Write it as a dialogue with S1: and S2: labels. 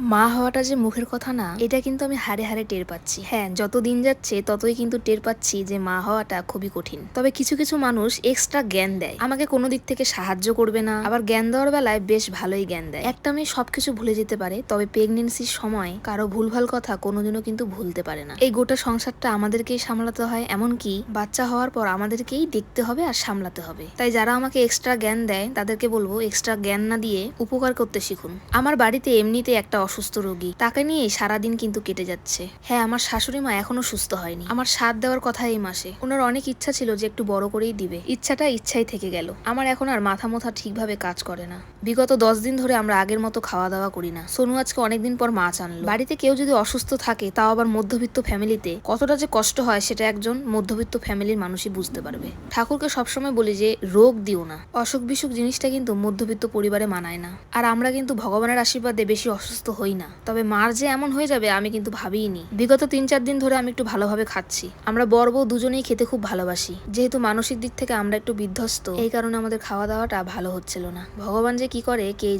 S1: মা হওয়াটা যে মুখের কথা না, এটা কিন্তু আমি হারে হারে টের পাচ্ছি। হ্যাঁ যত দিন যাচ্ছে, ততই কিন্তু টের পাচ্ছি যে মা হওয়াটা খুবই কঠিন। তবে কিছু কিছু মানুষ এক্সট্রা জ্ঞান দেয়। আমাকে কোনো দিক থেকে সাহায্য করবে না। আবার জ্ঞান দেওয়ার বেলায় বেশ ভালোই জ্ঞান দেয়। একটা মেয়ে সবকিছু ভুলে যেতে পারে, তবে প্রেগনেন্সির সময় কারও ভুলভাল কথা কোনোদিনও কিন্তু ভুলতে পারে না। এই গোটা সংসারটা আমাদেরকেই সামলাতে হয়, এমনকি বাচ্চা হওয়ার পর আমাদেরকেই দেখতে হবে আর সামলাতে হবে। তাই যারা আমাকে এক্সট্রা জ্ঞান দেয়, তাদেরকে বলব এক্সট্রা জ্ঞান না দিয়ে উপকার করতে শিখুন। আমার বাড়িতে এমনিতে একটা অসুস্থ রোগী। তাকে নিয়ে সারাদিন কিন্তু কেটে যাচ্ছে। হ্যাঁ আমার শাশুড়ি মা এখনও সুস্থ হয়নি। আমার সাথ দেওয়ার কথা এই মাসে। ওনার অনেক ইচ্ছা ছিল যে একটু বড় করেই দিবে। ইচ্ছাটা ইচ্ছাই থেকে গেল। আমার এখন আর মাথা মোথা ঠিকভাবে কাজ করে না। বিগত দশ দিন ধরে আমরা আগের মতো খাওয়া দাওয়া করি না। সোনু আজকে অনেকদিন পর মাছ আনলো। বাড়িতে কেউ যদি অসুস্থ থাকে, তাও আবার মধ্যবিত্ত ফ্যামিলিতে, কতটা যে কষ্ট হয় সেটা একজন মধ্যবিত্ত ফ্যামিলির মানুষই বুঝতে পারবে। ঠাকুরকে সবসময় বলি যে, রোগ দিও না। অসুখ বিসুখ জিনিসটা কিন্তু মধ্যবিত্ত পরিবারে মানায় না। আর আমরা কিন্তু ভগবানের আশীর্বাদে বেশি অসুস্থ হই না। তবে মার যে এমন হয়ে যাবে, আমি কিন্তু ভাবিইনি। বিগত তিন চার দিন ধরে আমি একটু ভালোভাবে খাচ্ছি। আমরা বর বউ দুজনেই খেতে খুব ভালোবাসি। যেহেতু মানসিক দিক থেকে আমরা একটু বিধ্বস্ত, এই কারণে আমাদের খাওয়া দাওয়াটা ভালো হচ্ছিল না। ভগবান যে কি করে, কে